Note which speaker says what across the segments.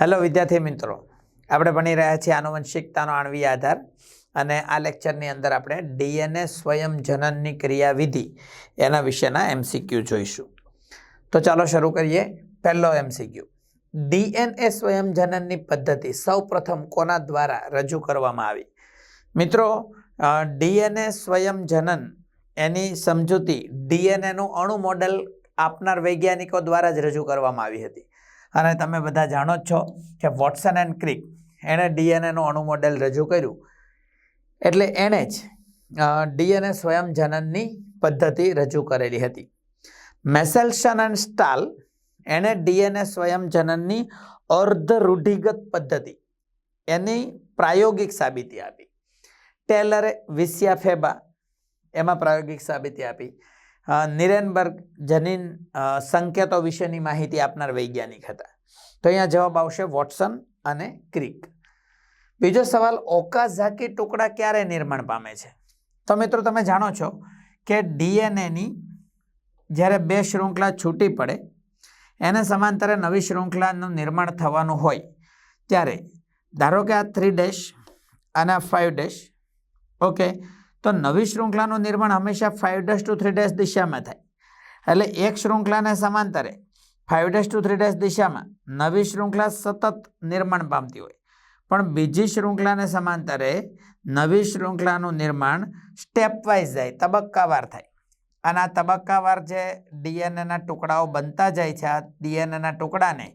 Speaker 1: Hello વિદ્યાર્થી મિત્રો. આપણે ભણી રહ્યા છીએ આનુવંશિકતાનો આણવી આધાર અને આ લેક્ચરની અંદર આપણે ડીએનએ સ્વયં જનનની ક્રિયાવિધિ એના વિશેના એમસીક્યુ જોઈશું. તો ચાલો શરૂ કરીએ પહેલો એમસીક્યુ ડીએનએ સ્વયં જનનની પદ્ધતિ સૌપ્રથમ કોના દ્વારા રજૂ કરવામાં આવી? મિત્રો ડીએનએ સ્વયં જનન એની સમજૂતી ડીએનએનું અણુ મોડેલ આપનાર વૈજ્ઞાનિકો દ્વારા જ રજૂ કરવામાં આવી હતી. અને તમે બધા જાણો જ છો કે વોટસન એન્ડ ક્રિક એણે ડીએનએનું અણુ મોડેલ રજૂ કર્યું. એટલે એણે જ ડીએનએ સ્વયં જનનની પદ્ધતિ રજૂ કરેલી હતી. મેસેલ્સન એન્ડ સ્ટાલ એણે ડીએનએ સ્વયં જનનની અર્ધ રૂઢિગત પદ્ધતિ એની પ્રાયોગિક સાબિતી આપી. ટેલરે વિસ્યા ફેબા એમાં પ્રાયોગિક સાબિતી આપી. નિરેનબર્ગ જનીન સંકેતો વિશેની માહિતી આપનાર વૈજ્ઞાનિક હતા. તો અહીંયા જવાબ આવશે વોટસન અને ક્રિક. બીજો સવાલ, ઓકાઝાકી ટુકડા ક્યારે નિર્માણ પામે છે? તો મિત્રો, તમે જાણો છો કે ડીએનએની જ્યારે બે શૃંખલા છૂટી પડે, એને સમાંતરે નવી શૃંખલાનું નિર્માણ થવાનું હોય, ત્યારે ધારો કે આ થ્રી ડેશ અને આ ફાઇવ ડેશ ઓકે તો નવી શૃંખલાનું નિર્માણ હંમેશા five dash two three dash દિશામાં થાય. એટલે એક શૃંખલાને સમાંતરે five dash two three dash દિશામાં નવી શૃંખલા સતત નિર્માણ પામતી હોય. પણ બીજી શૃંખલાને સમાંતરે નવી શૃંખલાનું નિર્માણ સ્ટેપવાઇઝ જાય, તબક્કાવાર થાય. અને આ તબક્કાવાર જે ડીએનએના ટુકડાઓ બનતા જાય છે, આ ડીએનએના ટુકડાને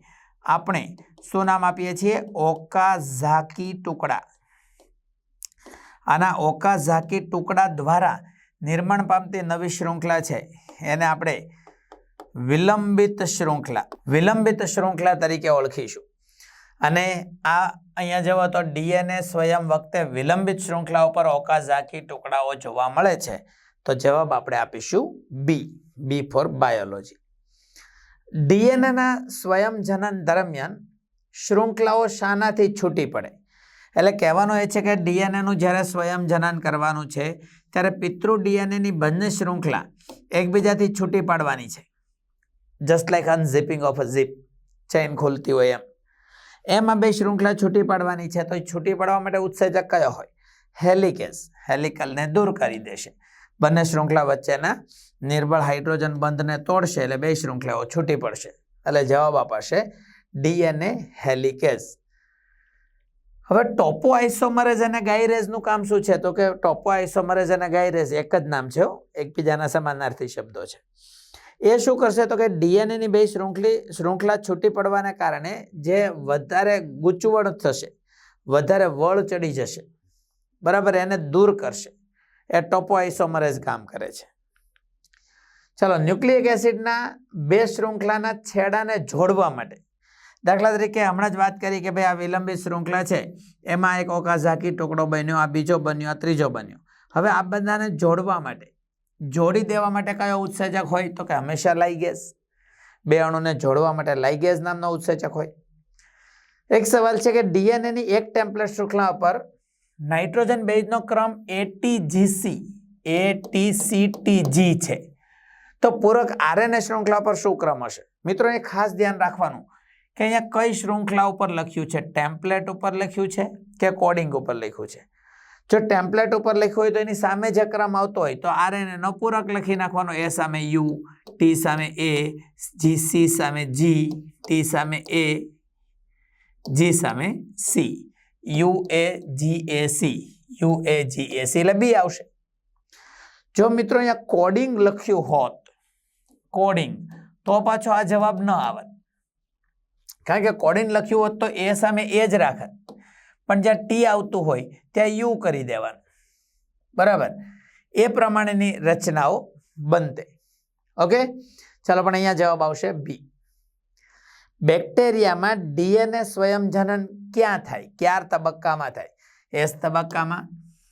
Speaker 1: આપણે શું નામ આપીએ છીએ? ઓકાઝાકી ટુકડા. આના ઓકા ઝાકી ટુકડા દ્વારા નિર્માણ પામતી નવી શૃંખલા છે. એને આપણે વિલંબિત શૃંખલા વિલંબિત શૃંખલા તરીકે ઓળખીશું. અને આ અહીંયા જવો તો ડીએનએ સ્વયં વખતે વિલંબિત શૃંખલા ઉપર ઓકા ઝાકી ટુકડાઓ જોવા મળે છે. તો જવાબ આપણે આપીશું બી બી ફોર બાયોલોજી. ડીએનએના સ્વયં જનન દરમિયાન શૃંખલાઓ શાનાથી છૂટી પડે. એટલે કહેવાનો એ છે કે ડીએનએનું જ્યારે સ્વયં જનન કરવાનું છે, ત્યારે પિતૃ ડીએનએની બંને શૃંખલા એકબીજાથી છૂટી પાડવાની છે. Just like unzipping of a zip chain ખોલતી હોય એમ. એમાં બે શૃંખલા છૂટી પાડવાની છે, તો છૂટી પાડવા માટે ઉત્સેચક કયો હોય? હેલિકેસ. હેલિકલને દૂર કરી દેશે. બંને શૃંખલા વચ્ચેના નિર્બળ હાઇડ્રોજન બંધને તોડશે એટલે બે શૃંખલાઓ છૂટી પડશે. એટલે જવાબ અપાશે ડીએનએ હેલિકેસ. હવે ટોપો આઇસોમરેઝ અને ગાયરેઝનું કામ શું છે? તો કે ટોપો આઇસોમરેઝ અને ગાયરેઝ એક જ નામ છે એકબીજાના સમાનાર્થી શબ્દો છે. એ શું કરશે? તો કે ડીએનએની બે શૃંખલી, શૃંખલા છૂટી પડવાને કારણે જે વધારે ગૂંચવણ થશે, વધારે વળ ચડી જશે, બરાબર, એને દૂર કરશે. એ ટોપો આઇસોમરેઝ કામ કરે છે. ચલો, ન્યુક્લિક એસિડના બે શૃંખલાના છેડાને જોડવા માટે દાખલા તરીકે હમણાં જ વાત કરી કે ભાઈ આ વિલંબિત શૃંખલા છે, એમાં એક ઓકાઝાકી ટુકડો બન્યો, આ બીજો બન્યો, આ ત્રીજો બન્યો. હવે આ બધાને જોડવા માટે, જોડી દેવા માટે કયો ઉત્સેચક હોય તો કે હંમેશા ગેસ. બે અણુને જોડવા માટે લાઇગેઝ નામનો ઉત્સેચક હોય. એક સવાલ છે કે ડીએનએની એક ટેમ્પલેટ શૃંખલા પર નાઇટ્રોજન બેઝનો ક્રમ એટીજીસી, એટીસીટીજી છે. તો પૂરક આરએનએ શૃંખલા પર શું ક્રમ હશે? મિત્રો, એ ખાસ ધ્યાન રાખવાનું. કે અહીંયા કઈ શૃંખલા ઉપર લખ્યું છે? ટેમ્પલેટ ઉપર લખ્યું છે કે કોડિંગ ઉપર લખ્યું છે? જો ટેમ્પલેટ ઉપર લખ્યું હોય તો એની સામે જે ક્રમ આવતો હોય તો આર એને પૂરક લખી નાખવાનો. એ સામે યુ ટી સામે એ જી સી સામે જી ટી સામે એ જી સામે C U A G A C U A G A C એટલે બી આવશે. જો મિત્રો અહીંયા કોડિંગ લખ્યું હોત કોડિંગ તો પાછો આ જવાબ ન આવત. કારણ કે કોડિન લખ્યું હોત તો એ સામે એ જ રાખત પણ જ્યાં ટી આવતું હોય, ત્યાં યુ કરી દેવાનું. બરાબર? એ પ્રમાણેની રચનાઓ બનતે. ઓકે? ચાલો પણ અહીંયા જવાબ આવશે બી બેક્ટેરિયામાં ડીએનએ સ્વયંજનન ક્યાં થાય? ક્યાર તબક્કામાં થાય? એસ તબક્કામાં.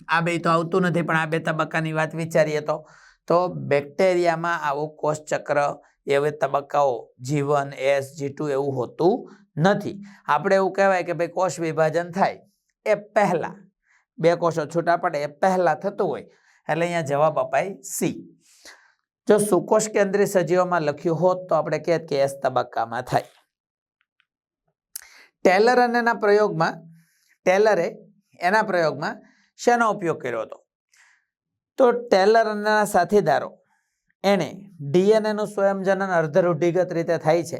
Speaker 1: આ બે તો આવતું નથી, પણ આ બે તબક્કાની વાત વિચારીએ તો. તો બેક્ટેરિયામાં આવું કોષચક્ર એવા તબક્કાઓ જીવન એસ જી ટુ એવું હોતું નથી. આપણે એવું કહેવાય કે ભાઈ કોષ વિભાજન થાય એ પહેલાં. બે કોષો છૂટા પડે એ પહેલાં થતું હોય. એટલે અહીંયા જવાબ અપાય સી જો સુકોષ કેન્દ્રીય સજીવોમાં લખ્યું હોત તો આપણે કહેત કે એસ તબક્કામાં થાય. ટેલર અને એના પ્રયોગમાં, ટેલરે એના પ્રયોગમાં શેનો ઉપયોગ કર્યો હતો? તો ટેલર અને સાથીદારો એણે ડીએનએનું સ્વયંજનન અર્ધરૂઢિગત રીતે થાય છે.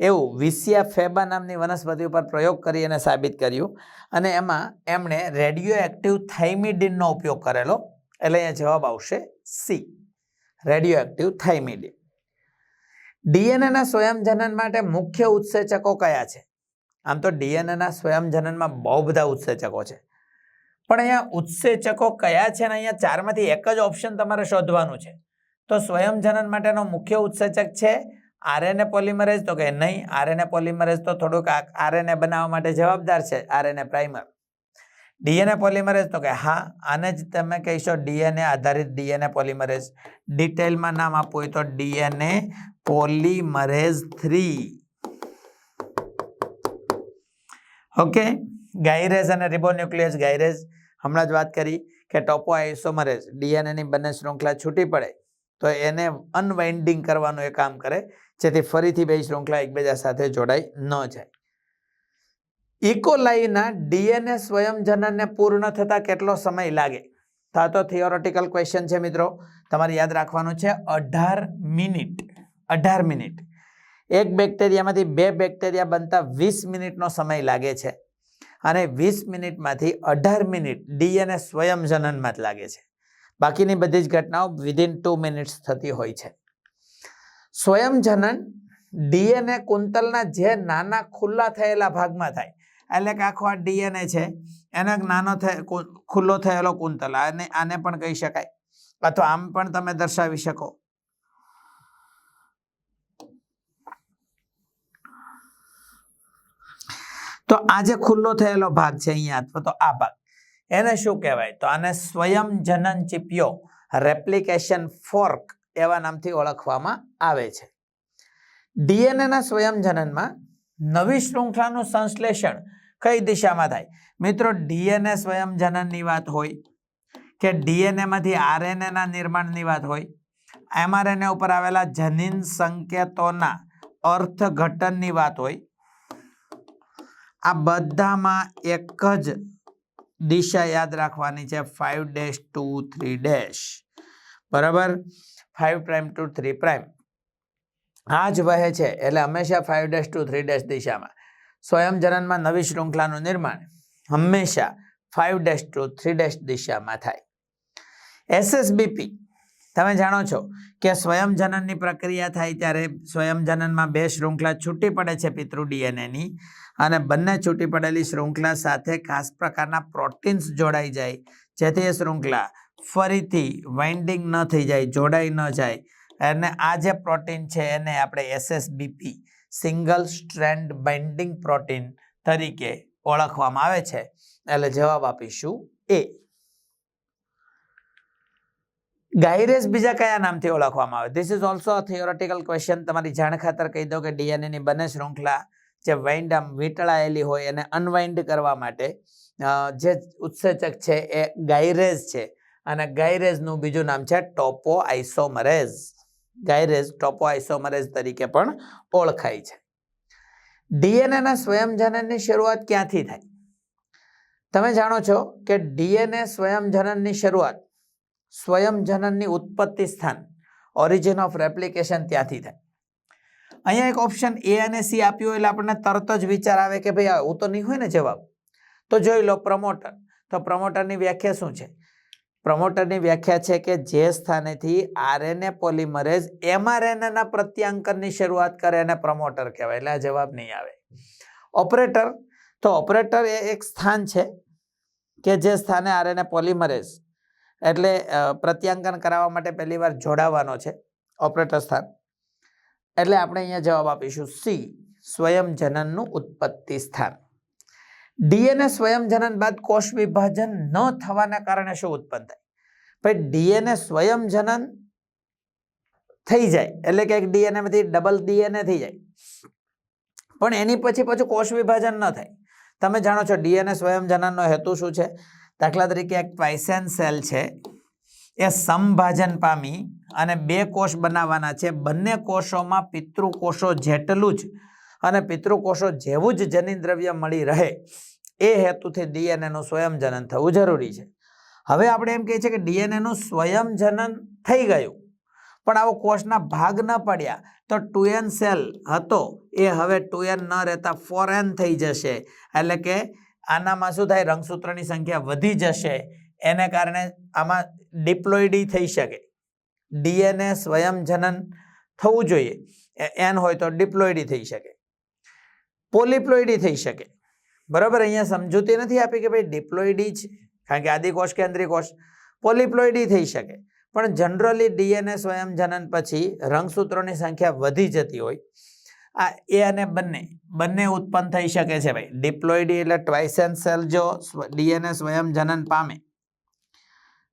Speaker 1: એવું વિસિયા ફેબા નામની વનસ્પતિ ઉપર પ્રયોગ કરી અને સાબિત કર્યું. અને એમાં એમણે રેડિયો એક્ટિવ થાઇમિડિનનો ઉપયોગ કરેલો. એટલે અહીંયા જવાબ આવશે સી. રેડિયો એક્ટિવ થાઇમિડિન ડીએનએના સ્વયંજનન માટે મુખ્ય ઉત્સેચકો કયા છે? આમ તો ડીએનએના સ્વયંજનનમાં બહુ બધા ઉત્સેચકો છે. પણ અહીંયા ઉત્સેચકો કયા છે ને અહીંયા ચારમાંથી એક જ ઓપ્શન તમારે શોધવાનું છે. તો સ્વયંજનન માટેનો મુખ્ય ઉત્સેચક છે આરએનએ પોલિમરેજ તો કે નહીં, આરએનએ પોલિમરેજ તો થોડુંક આરએનએ બનાવવા માટે જવાબદાર છે, આરએનએ પ્રાઇમર. ડીએનએ પોલિમરેજ તો કે હા, આને જ તમે કહીશો ડીએનએ આધારિત ડીએનએ પોલિમરેજ ડિટેલમાં નામ આપવું હોય તો DNA polymerase three. Okay, gyrase અને રિબોન્યુક્લિયસ ગાયરેજ હમણાં જ વાત કરી કે ટોપો આઇસોમરેઝ ડીએનએની બંને શૃંખલા છૂટી પડે. તો એને અનવાઇન્ડિંગ કરવાનું એ કામ કરે, જેથી ફરીથી બે શૃંખલા એકબીજા સાથે જોડાઈ ન જાય. ઇકોલાઈના ડીએનએ સ્વયંજનનને પૂર્ણ થતાં કેટલો સમય લાગે? તો તો થિયોરોટિકલ ક્વેશ્ચન છે મિત્રો. તમારે યાદ રાખવાનું છે, અઢાર મિનિટ. અઢાર મિનિટ. એક બેક્ટેરિયામાંથી બે બેક્ટેરિયા બનતા વીસ મિનિટનો સમય લાગે છે. અને વીસ મિનિટમાંથી અઢાર મિનિટ ડીએનએ સ્વયંજનનમાં જ લાગે છે. બાકીની બધી જ ઘટનાઓ વિધિન ટુ મિનિટ્સ થતી હોય છે. સ્વયંજનન ડીએનએ કુંતલના જે નાના ખુલ્લા થયેલા ભાગમાં થાય, એટલે કે આખો આ ડીએનએ છે, એનો એક નાનો ખુલ્લો થયેલો કુંતલ, આને આને પણ કહી શકાય. અથવા આમ પણ તમે દર્શાવી શકો. તો આ જે ખુલ્લો થયેલો ભાગ છે અહીંયા, અથવા તો આ ભાગ. એને શું કહેવાય? તો આને સ્વયંજનન ચીપિયો રેપ્લિકેશન ફોર્ક એવા નામથી ઓળખવામાં આવે છે. ડીએનએના સ્વયંજનનમાં નવી શૃંખલાનું સંશ્લેષણ કઈ દિશામાં થાય? મિત્રો, ડીએનએ સ્વયંજનનની વાત હોય કે ડીએનએમાંથી આરએનએના નિર્માણની વાત હોય, એમઆરએનએ ઉપર આવેલા જનીન સંકેતોના અર્થઘટનની વાત હોય, આ બધામાં એક જ દિશા યાદ રાખવાની છે five dash two three dash બરાબર? Five prime two three prime આ જ વહે છે, એટલે હંમેશા five dash two three dash દિશામાં. સ્વયં જનનમાં નવી શૃંખલાનું નિર્માણ હંમેશા five dash two three dash દિશામાં થાય. એસએસબીપી તમે જાણો છો કે સ્વયંજનનની પ્રક્રિયા થાય ત્યારે સ્વયંજનનમાં બે શૃંખલા છૂટી પડે છે પિતૃ ડીએનએની અને બંને છૂટી પડેલી શૃંખલા સાથે ખાસ પ્રકારના પ્રોટીન્સ જોડાઈ જાય. જેથી એ શૃંખલા ફરીથી વાઇન્ડિંગ ન થઈ જાય, જોડાઈ ન જાય. અને આ જે પ્રોટીન છે એને આપણે SSBP, single strand binding protein તરીકે ઓળખવામાં આવે છે. એટલે જવાબ આપીશું એ. ગાયરેસ બીજા કયા નામથી ઓળખવામાં આવે? This is also theoretical question તમારી જાણ ખાતર કહી દો કે ડીએનએની બંને શૃંખલા જે વાઇન્ડ આમ વીંટળાયેલી હોય એને અનવાઇન્ડ કરવા માટે જે ઉત્સેચક છે એ ગાયરેઝ છે. અને ગાયરેઝનું બીજું નામ છે ટોપો આઇસોમરેઝ ગાયરેઝ ટોપો આઇસોમરેઝ તરીકે પણ ઓળખાય છે. ડીએનએના સ્વયંજનનની શરૂઆત ક્યાંથી થાય? તમે જાણો છો કે ડીએનએ સ્વયંજનનની શરૂઆત સ્વયંજનનની ઉત્પત્તિ સ્થાન ઓરિજિન ઓફ રેપ્લિકેશન ત્યાંથી થાય. અહીંયા એક ઓપ્શન એ અને સી આપ્યું એટલે આપણને તરત જ વિચાર આવે કે ભાઈ આવું તો નહીં હોય ને જવાબ. તો જોઈ લો પ્રમોટર તો પ્રમોટરની વ્યાખ્યા શું છે? પ્રમોટરની વ્યાખ્યા છે કે જે સ્થાનેથી આરએનએ પોલિમરેઝ એમઆરએનએના પ્રત્યાંકનની શરૂઆત કરે એને પ્રમોટર કહેવાય, એટલે આ જવાબ નહીં આવે. ઓપરેટર તો ઓપરેટર એ એક સ્થાન છે કે જે સ્થાને આરએનએ પોલિમરેઝ એટલે પ્રત્યાંકન કરાવવા માટે પહેલી વાર જોડાવાનો છે ઓપરેટર સ્થાન. એટલે આપણે અહીંયા જવાબ આપીશું સી, સ્વયંજનનનું ઉત્પત્તિ સ્થાન. ડીએનએ સ્વયંજનન બાદ કોષ વિભાજન ન થવાના કારણે શું ઉત્પન્ન થાય? ભાઈ, ડીએનએ સ્વયંજનન થઈ જાય, એટલે કે એક ડીએનએ માંથી ડબલ ડીએનએ થઈ જાય. પણ એની પછી પાછું કોષ વિભાજન ન થાય. તમે જાણો છો ડીએનએ સ્વયંજનનનો હેતુ શું છે? દાખલા તરીકે એક પાઇસેન સેલ છે, એ સમભાજન પામી અને બે કોષ બનાવવાના છે. બંને કોષોમાં પિતૃ કોષો જેટલું જ અને પિતૃકોષો જેવું જ જનીન દ્રવ્ય મળી રહે એ હેતુથી ડીએનએનું સ્વયંજનન થવું જરૂરી છે. હવે આપણે એમ કહીએ છીએ કે ડીએનએનું સ્વયંજનન થઈ ગયું, પણ આવો કોષના ભાગ ન પડ્યા તો ટુએન સેલ હતો, એ હવે ટુ એન ન રહેતા ફોરેન થઈ જશે. એટલે કે આનામાં શું થાય? રંગસૂત્રની સંખ્યા વધી જશે. એને કારણે આમાં ડિપ્લોઇડી થઈ શકે. ડીએનએ સ્વયંજનન થવું જોઈએ. એન હોય તો ડિપ્લોઇડી થઈ શકે. પોલિપ્લોઇડી થઈ શકે. બરાબર? અહીંયા સમજૂતી નથી આપી કે ભાઈ ડિપ્લોઇડી છે કારણ કે આદિકોષ કેન્દ્રિકોષ પોલિપ્લોઇડી થઈ શકે. પણ જનરલી ડીએનએ સ્વયંજનન પછી રંગસૂત્રોની સંખ્યા વધી જતી હોય. આ એ અને બંને બંને ઉત્પન્ન થઈ શકે છે ભાઈ. ડિપ્લોઇડી એટલે ટ્વાઇસેન સેલ જો ડીએનએ સ્વયં જનન પામે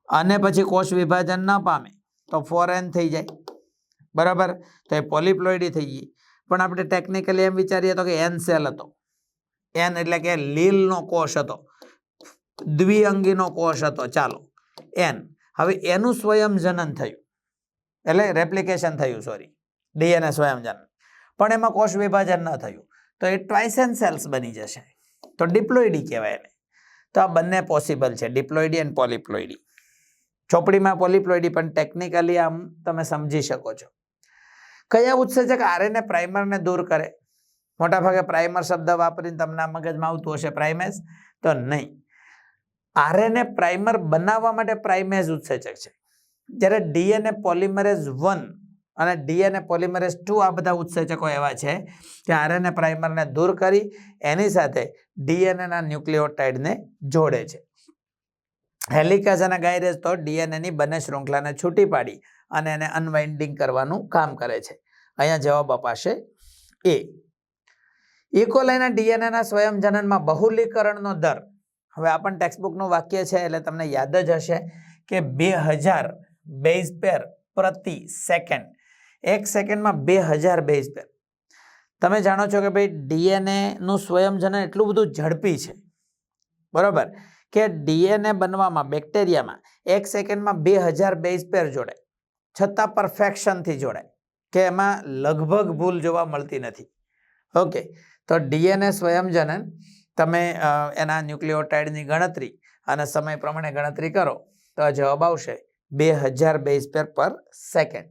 Speaker 1: અને પછી કોષ વિભાજન ન પામે તો ફોરેન થઈ જાય. બરાબર? તો એ પોલિપ્લોઇડી થઈ ગઈ. પણ આપણે ટેકનિકલી એમ વિચારીએ તો કે એન સેલ હતો. એન એટલે કે લીલનો કોષ હતો. દ્વિઅંગીનો કોષ હતો. ચાલો. એન હવે એનું સ્વયં જનન થયું. એટલે રેપ્લિકેશન થયું સોરી ડીએનએ સ્વયંજનન. પણ એમાં કોષ વિભાજન ન થયું. તો એ ટ્વાઇસેન સેલ્સ બની જશે. તો ડિપ્લોઇડી કહેવાય એને. તો આ બંને પોસિબલ છે, ડિપ્લોઇડી એન્ડ પોલિપ્લોઇડી. ચોપડીમાં પોલિપ્લોઇડી પણ ટેકનિકલી આમ તમે સમજી શકો છો. કયા ઉત્સેચક આરએનએ પ્રાઇમરને દૂર કરે? મોટાભાગે પ્રાઇમર શબ્દ વાપરીને તમને મગજમાં આવતું હશે પ્રાઇમેઝ તો નહીં. આરએનએ પ્રાઇમર બનાવવા માટે પ્રાઇમેઝ ઉત્સેચક છે. જ્યારે ડીએનએ પોલિમરેઝ વન અને ડીએનએ પોલિમરેસ ટુ આ બધા ઉત્સેચકો એવા છે કે આરએનએ પ્રાઇમરને દૂર કરી એની સાથે ડીએનએના ન્યુક્લિયોટાઇડને જોડે છે. હેલિકેસ અને ગાયરેઝ તો ડીએનએની બંને શૃંખલાને છૂટી પાડી અને એને અનવાઇન્ડિંગ કરવાનું કામ કરે છે. અહીંયા જવાબ અપાશે એ ઇકોલાઈના ડીએનએના સ્વયંજનનમાં બહુલીકરણનો દર. હવે આ પણ ટેક્સ્ટબુકનું વાક્ય છે એટલે તમને યાદ જ હશે કે બે હજાર બેઝ પેર પ્રતિ સેકન્ડ એક સેકન્ડમાં બે હજાર બેઝ પેર. તમે જાણો છો કે ભાઈ ડીએનએ નું સ્વયંજનન એટલું બધું ઝડપી છે. બરોબર? કે ડીએનએ બનવામાં, બેક્ટેરિયામાં એક સેકન્ડમાં બે હજાર બેઝ પેર જોડાય છતાં પરફેક્શનથી જોડાય કે એમાં લગભગ ભૂલ જોવા મળતી નથી. ઓકે. તો ડીએનએ સ્વયંજનન તમે એના ન્યુક્લિયોટાઇડની ગણતરી અને સમય પ્રમાણે ગણતરી કરો, તો આ જવાબ આવશે બે હજાર base pair per second.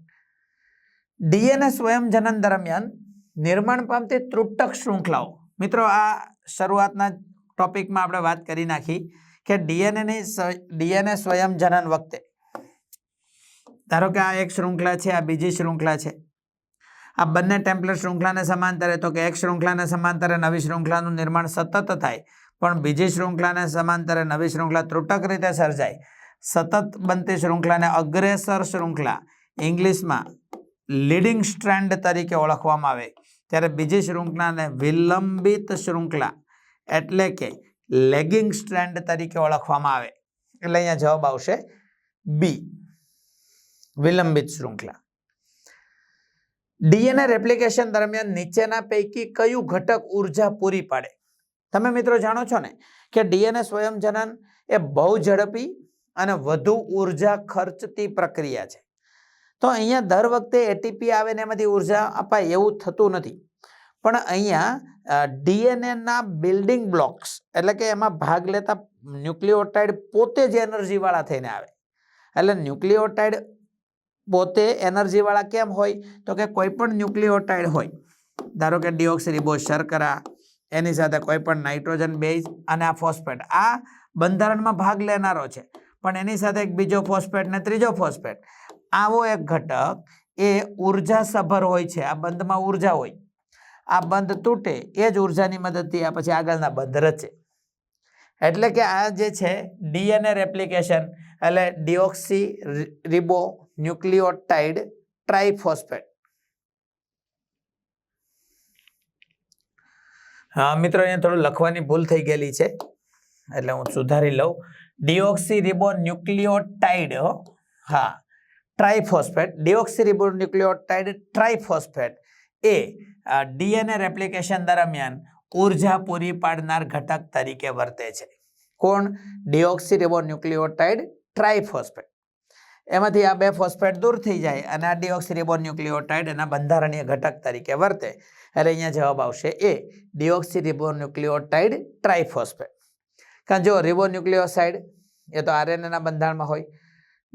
Speaker 1: DNA સ્વયંજનન દરમિયાન નિર્માણ પામતી ત્રુટક શૃંખલાઓ. મિત્રો, આ શરૂઆતના ટોપિકમાં આપણે વાત કરી નાખી કે ડીએનએની ડીએનએ સ્વયંજનન વખતે. ધારો કે આ એક શૃંખલા છે, આ બીજી શૃંખલા છે. આ બંને ટેમ્પલેટ શૃંખલાને સમાંતરે, તો કે એક શૃંખલાને સમાંતરે નવી શૃંખલાનું નિર્માણ સતત થાય, પણ બીજી શૃંખલાને સમાંતરે નવી શૃંખલા ત્રુટક રીતે સર્જાય. સતત બનતી શૃંખલાને અગ્રેસર શૃંખલા, ઇંગ્લિશમાં લીડિંગ સ્ટ્રેન્ડ તરીકે ઓળખવામાં આવે. ત્યારે બીજી શૃંખલાને વિલંબિત શૃંખલા એટલે કે લેગિંગ સ્ટ્રેન્ડ તરીકે ઓળખવામાં આવે. એટલે અહીંયા જવાબ આવશે બી, વિલંબિત શૃંખલા. ડીએનએ રેપ્લિકેશન દરમિયાન નીચેના પૈકી કયું ઘટક ઊર્જા પૂરી પાડે? તમે મિત્રો જાણો છો ને કે ડીએનએ સ્વયંજનન એ બહુ ઝડપી અને વધુ ઊર્જા ખર્ચતી પ્રક્રિયા છે. તો અહીંયા દર વખતે એટીપી આવે ને એમાંથી ઊર્જા અપાય એવું થતું નથી. પણ અહીંયા ડીએનએના બિલ્ડિંગ બ્લોક્સ એટલે કે એમાં ભાગ લેતા ન્યુક્લિયોટાઇડ પોતે જ એનર્જીવાળા થઈને આવે. એટલે ન્યુક્લિયોટાઇડ પોતે એનર્જીવાળા કેમ હોય? તો કે કોઈ પણ ન્યુક્લિયોટાઇડ હોય. ધારો કે ડિઓક્સિરિબોઝ શર્કરા, એની સાથે કોઈ પણ નાઇટ્રોજન બેઝ અને આ ફોસ્ફેટ આ બંધારણમાં ભાગ લેનારો છે. પણ એની સાથે એક બીજો ફોસ્ફેટ ને ત્રીજો ફોસ્ફેટ આવો એક ઘટક, એ ઊર્જા સભર હોય છે. આ બંધમાં ઊર્જા હોય. આ બંધ તૂટે, એ જ ઉર્જાની મદદથી આ પછી આગળના બંધ રચે. એટલે કે આ જે છે, ડીએનએ રેપ્લિકેશન, એટલે ડિઓક્સી રિબો ન્યુક્લિયોટાઇડ ટ્રાઇફોસ્ફેટ. હા, મિત્રો, અહીંયા થોડું લખવાની ભૂલ થઈ ગયેલી છે, એટલે હું સુધારી લઉં. ડિઓક્સી, રિબો ન્યુક્લિયોટાઇડ હો. ટ્રાઇફોસ્ફેટ, ડિઓક્સિરિબોન્યુક્લિઓટાઇડ ટ્રાયફોસ્ફેટ એ ડીએનએ રેપ્લિકેશન દરમિયાન ઊર્જા પૂરી પાડનાર ઘટક તરીકે વર્તે છે. કોણ? Deoxyribonucleotide triphosphate. એમાંથી આ બે ફોસ્ફેટ દૂર થઈ જાય અને આ ડિઓક્સિરિબોન્યુક્લિઓટાઇડ એના બંધારણીય ઘટક તરીકે વર્તે. એટલે અહીંયા જવાબ આવશે એ, ડિઓક્સિરિબોન્યુક્લિઓટાઇડ ટ્રાઇફોસ્ફેટ. કારણ જો રિબોન્યુક્લિયોસાઇડ એ તો આરએનએના બંધારણમાં હોય.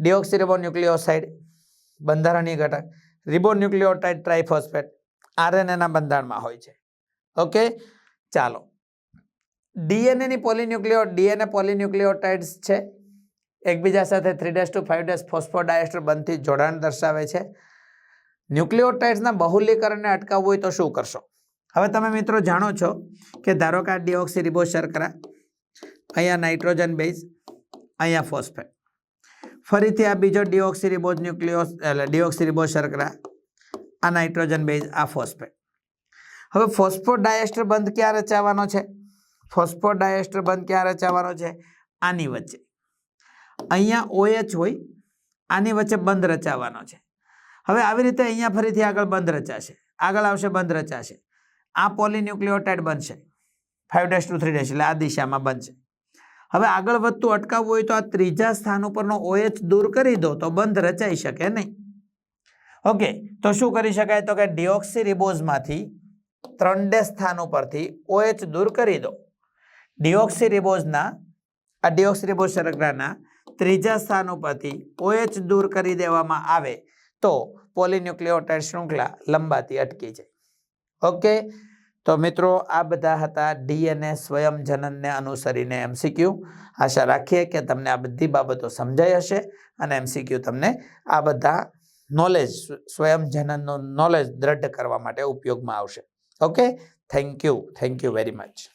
Speaker 1: ડિઓક્સિરિબોન્યુક્લિયોસાઇડ બંધારણીય ઘટક રિબોન્યુક્લિયોટાઇડ ટ્રાઇફોસ્ફેટ આરએનએના બંધારણમાં હોય છે. ઓકે ચાલો. ડીએનએની પોલિન્યુક્લિયો ડીએનએ પોલિન્યુક્લિયોટાઇડ્સ છે. એકબીજા સાથે three dash two five dash phosphodiester બંધથી જોડાણ દર્શાવે છે. ન્યુક્લિયોટાઇડ્સના બહુલીકરણને અટકાવવું હોય તો શું કરશો? હવે તમે મિત્રો જાણો છો કે ધારો કે આ ડિઓક્સિરિબો શર્કરા અહીંયા નાઇટ્રોજન બેઝ અહીંયા ફોસ્ફેટ ફરીથી આ બીજો ડિઓક્સિરિબોઝ ન્યુક્લિયોસ એટલે ડિઓક્સિરિબોઝ શર્કરા, આ નાઇટ્રોજન બેઝ, આ ફોસ્ફેટ. હવે ફોસ્ફોડાયસ્ટર બંધ ક્યાં રચાવાનો છે? ફોસ્ફોડાયસ્ટર બંધ ક્યાં રચાવાનો છે? આની વચ્ચે. અહીંયા ઓએચ હોય, આની વચ્ચે બંધ રચાવાનો છે. હવે આવી રીતે અહીંયા ફરીથી આગળ બંધ રચાશે. આગળ આવશે, બંધ રચાશે. આ પોલિન્યુક્લિયોટાઇડ બનશે. Five dash two three dash, એટલે આ દિશામાં બનશે. હવે આગળ વધતું અટકાવવું હોય તો આ ત્રીજા સ્થાન ઉપરનો ઓએચ દૂર કરી દો તો બંધ રચાઈ શકે નહીં. ઓકે, તો શું કરી શકાય? તો કે ડિઓક્સિરિબોઝમાંથી ત્રણ ડે સ્થાન ઉપરથી ઓએચ દૂર કરી દો. ડિઓક્સિરિબોઝના આ ડિઓક્સિરિબોઝ શર્કરાના ત્રીજા સ્થાન ઉપરથી ઓએચ દૂર કરી દેવામાં આવે તો પોલિન્યુક્લિયોટાઇડ શૃંખલા લંબાતી અટકી જાય. ઓકે તો મિત્રો, આ બધા હતા ડીએનએ સ્વયં જનનને અનુસરીને એમસીક્યુ. આશા રાખીએ કે તમને આ બધી બાબતો સમજાઈ હશે અને એમસીક્યુ તમને આ બધા નોલેજ સ્વયં જનનનું નોલેજ દ્રઢ કરવા માટે ઉપયોગમાં આવશે. Okay thank you thank you very much